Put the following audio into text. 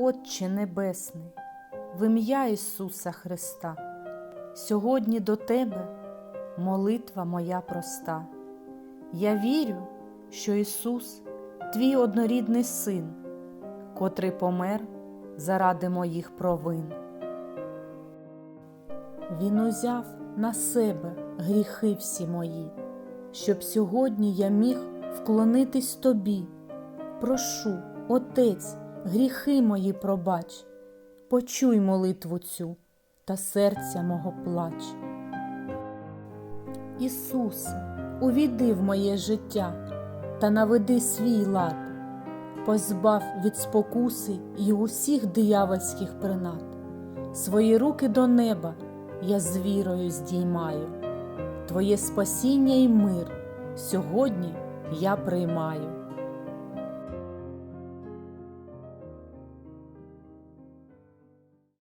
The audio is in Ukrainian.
Отче Небесний, в ім'я Ісуса Христа, сьогодні до Тебе молитва моя проста. Я вірю, що Ісус, Твій однорідний Син, котрий помер заради моїх провин. Він узяв на себе гріхи всі мої, щоб сьогодні я міг вклонитись тобі. Прошу, Отець, гріхи мої пробач, почуй молитву цю та серця мого плач. Ісусе, увійди в моє життя та наведи свій лад, позбав від спокуси й усіх диявольських принад. Свої руки до неба я з вірою здіймаю, Твоє спасіння і мир сьогодні я приймаю.